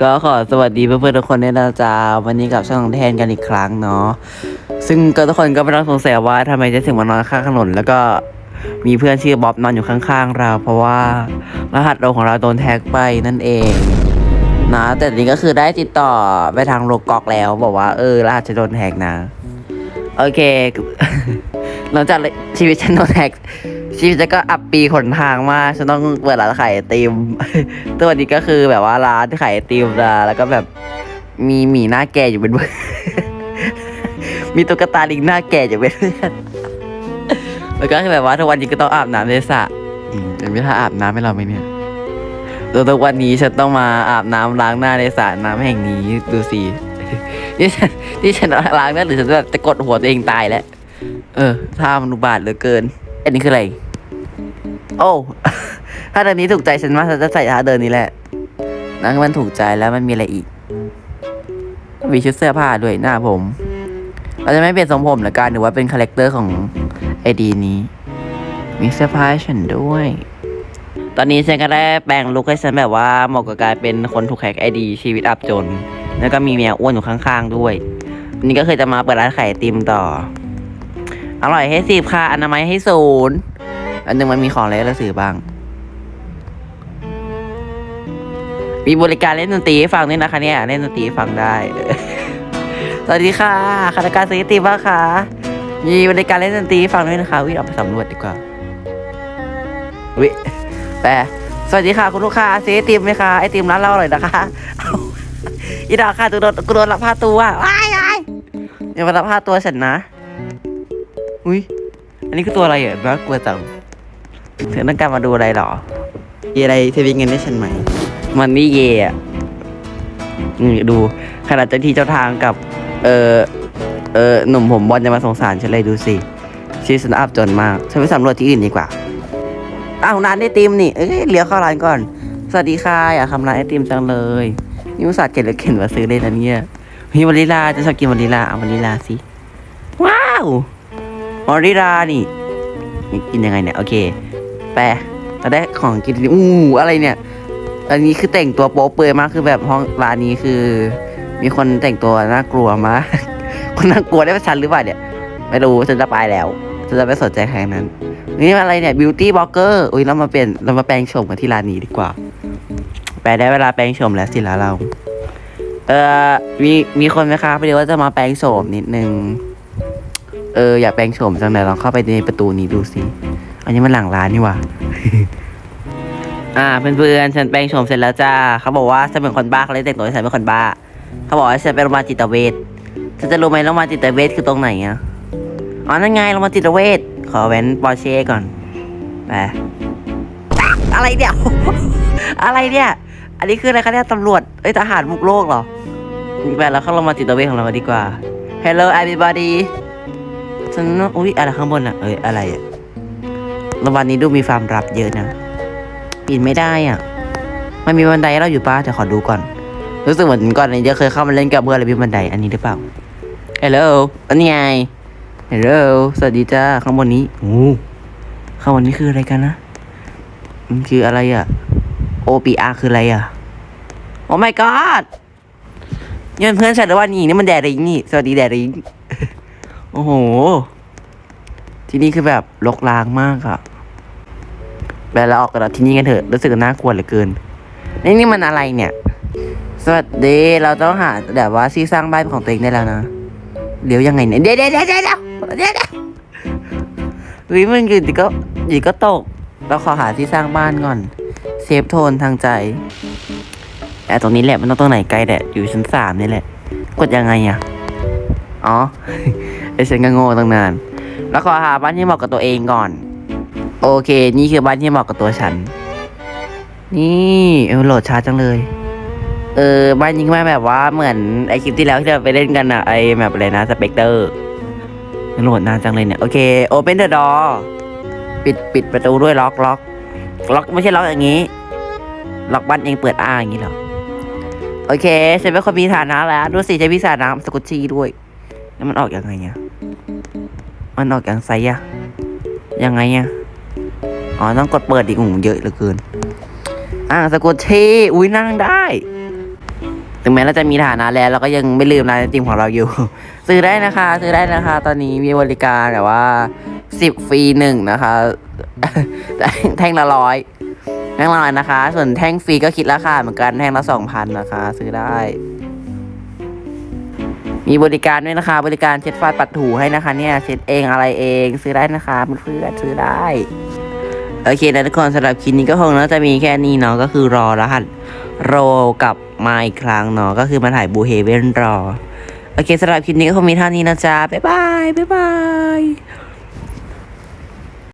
ก็ขอสวัสดีเพื่อนๆทุกคนด้วยนะจ๊ะวันนี้กับช่องแทนกันอีกครั้งเนาะซึ่งก็ทุกคนก็ไม่ต้องสงสัยว่าทำไมเจะถึงมานอนข้างถนนแล้วก็มีเพื่อนชื่อบ๊อบนอนอยู่ข้างๆเรา เพราะว่ารหัสเราของเราโดนแท็กไปนั่นเองนะแต่ทีนี้ก็คือได้ติดต่อไปทางโลกอกแล้ว บอกว่าเออรหัสจะโดนแท็กนะ โอเคหลังจากชีวิตฉันโดนแท็ก ชีวิตฉันก็อับปีขนทางมากฉันต้องเปิดร้านขายไอติม ตัวนี้ก็คือแบบว่าร้านที่ขายไอติมนะแล้วก็แบบมีหมีหน้าแก่อยู่เป็นเพื่อนมีตุ๊กตาลิงหน้าแก่อยู่เป็นเพื่อนแล้วก็แบบว่าทุกวันนี้ก็ต้องอาบน้ำในสระอืมเป็นไม่ท่าอาบน้ำให้เราไหมเนี่ยแล้วทุกวันนี้ฉันต้องมาอาบน้ำล้างหน้าในสระน้ำแห่งนี้ดูสินี่ฉันนี่ฉันล้างหน้าหรือฉันจะจะกดหัวตัวเองตายแล้ว เออท่ามันอุบาทเหลือเกิน อันนี้คืออะไร โอ้ ถ้าเดินนี้ถูกใจฉันมากฉันจะใส่ท่าเดินนี้แหละ นั่นมันถูกใจแล้วมันมีอะไรอีก มีชุดเสื้อผ้าด้วยหน้าผม เราจะไม่เปลี่ยนทรงผมหรือการหรือว่าเป็นคาแรคเตอร์ของไอดีนี้ มีเสื้อผ้าฉันด้วย ตอนนี้ฉันก็ได้แปลงลุคให้ฉันแบบว่าเหมาะกับการเป็นคนถูกแฮกไอดีชีวิตอับจน แล้วก็มีเมียอ้วนอยู่ข้างๆด้วยวันนี้ก็เคือจะมาเปิดร้านขายไอติมต่อ อร่อยให้สิบค่ะ อนามัยให้ศูนย์ อันหนึงมันมีของอะไรห้เราซื้อบ้าง มีบริการเล่นดนตรีให้ฟังด้วยนะคะเนี่ยเล่นดนตรีฟังได้ สวัสดีค่ะคณะการซื้อไอติบ้างคะมีบริการเล่นดนตรีฟังด้วยนะคะ วิเราไปสำรวจดีกว่า วิแปสวัสดีค่ะ คุณลูกค้าซื้อไอติมไหมคะไอติมร้านเราอร่อยนะคะอีดอกค่ะตูโดนกูโดนลักพาตัวว้ายว้ายอย่ามาลักพาตัวฉันนะ อุ้ยอันนี้คือตัวอะไรอะน่ากลัวจัง เธอต้องการมาดูอะไรหรอเยอะไรเธอมีเงินให้ฉันไหม มันนี่เยอะนี่ดูขนาดเจ้าที่เจ้าทางกับ เออเออหนุ่มผมบอลจะมาสงสารฉันเลยดูสิชีวิตฉันอับจนมากฉันไปสำรวจที่อื่นดีกว่า อ้าวร้านไอติมนี่ เอ้ยเลี้ยวเข้าร้านก่อน สวัสดีค่ะอยากทำร้านไอติมจังเลยนี่อุตส่าห์เก็บแล้วเข็นมาซื้อเลยนะเนี่ยมีวานิลาจะชอบกินวานิลาเอาวานิลาสิว้าวมอริรานี่ กินยังไงเนี่ย โอเค แปะเราได้ของกินอู้อะไรเนี่ย อันนี้คือแต่งตัวโป๊เปลือยมากคือแบบห้องร้านนี้คือ มีคนแต่งตัวน่ากลัวมากคนน่ากลัวได้ประชันหรือเปล่าเนี่ย ไม่รู้ฉันจะไปแล้วฉันจะไม่สนใจใครทั้งนั้น นี่อะไรเนี่ยบิวตี้บล็อกเกอร์อุ้ยเรามาเปลี่ยนเรามาแปลงโฉมกันที่ร้านนี้ดีกว่า แปลได้เวลาแปลงโฉมแล้วสิแล้วเรา เออมีมีคนไหมคะพอดีว่าจะมาแปลงโฉมนิดนึงเอออยากแปลงโฉมจังเลยลองเข้าไปในประตูนี้ดูสิ อันนี้มันหลังร้านนี่ว่าอ่าเพื่อนๆฉันแปลงโฉมเสร็จแล้วจ้าเขาบอกว่าฉันเป็นคนบ้าเขาเลยแต่งตัวให้ฉันเป็นคนบ้า เขาบอกว่าฉันเป็นโรงพยาบาลจิตเวชฉันจะรู้ไหมโรงพยาบาลจิตเวชคือตรงไหนอะอ๋อนั่นไงโรงพยาบาลจิตเวชขอแว้นปอร์เช่ก่อนไปอะไรเนี่ย อะไรเนี่ย อันนี้คืออะไรคะเนี่ยตำรวจเอ้ยทหารบุกโลกเหรอไปแล้วเข้าโรงพยาบาลจิตเวชของเราดีกว่า Hello everybody ฉันอุ้ยอะไรข้างบนอะเอ้ยอะไรอะ โรงพยาบาลนี้ดูมีความลับเยอะนะปีนไม่ได้อะ มันมีบันไดให้เราอยู่ป้าแต่ขอดูก่อน รู้สึกเหมือนก่อนนี้จะเคยเข้ามาเล่นกับเพื่อนแล้วมีบันไดอันนี้หรือเปล่า Hello อันนี้ไง Hello สวัสดีจ้าข้างบนนี้โอ้ข้างบนนี้คืออะไรกันนะมันคืออะไรอะ OPR คืออะไรอะ โอ้ my god นี่มันเพื่อนฉันหรือว่านี่นี่มันแดริงนี่ สวัสดีแดริง โอ้โห ที่นี่คือแบบลกล้างมากอะ แบบเราออกกันที่นี่กันเถอะรู้สึกน่ากลัวเหลือเกิน นี่นี่มันอะไรเนี่ย สวัสดีเราต้องหาแบบว่าที่สร้างบ้านของตัวเองได้แล้วนะเดี๋ยวยังไงเนี่ยเดี๋ยวเดี๋ยวเดี๋ยวเดี๋ยวเดี๋ยววเดี๋ยวเฮ้ยมันอยู่ดีก็อยู่ดีก็ตก เราขอหาที่สร้างบ้านก่อน เซฟโทนทางใจแต่ตรงนี้แหละมันต้องตรงไหนไกลแหละอยู่ชั้นสามนี่แหละ กดยังไงอะอ๋อไอฉันก็โง่ตั้งนาน แล้วขอหาบ้านที่เหมาะกับตัวเองก่อน โอเค นี่คือบ้านที่เหมาะกับตัวฉัน นี่เออโหลดช้าจังเลย เออบ้านยิงไม่แบบว่าเหมือนไอคลิปที่แล้วที่เราไปเล่นกันอะไอแบบอะไรนะสเปกเตอร์โหลดนานจังเลยเนี่ย โอเค open the door ปิดปิดประตูด้วยล็อกล็อกล็อกไม่ใช่ล็อกอย่างนี้ ล็อกบ้านเองเปิดอ้าอย่างนี้เหรอ โอเคฉันเป็นคนมีฐานะแล้ว ดูสิใช้พิสาน้ำสกุชชี่ด้วย แล้วมันออกอยังไงอะมันออกอย่างไซอะยังไงอะ อ๋อต้องกดเปิดอีกหูเยอะเหลือเกิน อ่างสกุชชี่อุ้ยนั่งได้ ถึงแม้เราจะมีฐานะแล้วเราก็ยังไม่ลืมร้านไอติมของเราอยู่ ซื้อได้นะคะ ซื้อได้นะคะ ตอนนี้มีบริการแบบว่าสิบฟรีหนึ่งนะคะ แท่งละร้อยแท่งละร้อยนะคะ ส่วนแท่งฟรีก็คิดราคาเหมือนกันแท่งละสองพันนะคะ ซื้อได้ มีบริการด้วยนะคะ บริการเช็ดฝ้าปัดถูให้นะคะ เนี่ยเช็ดเองอะไรเอง ซื้อได้นะคะเพื่อนๆซื้อได้ โอเคนะทุกคนสำหรับคลิปนี้ก็คงน่าจะมีแค่นี้เนาะก็คือรอรหัสโรกลับมาอีกครั้งเนาะก็คือมาถ่ายบูเฮเว่นรอ โอเคสำหรับคลิปนี้ก็คงมีเท่านี้นะจ๊ะบ๊ายบายบ๊ายบาย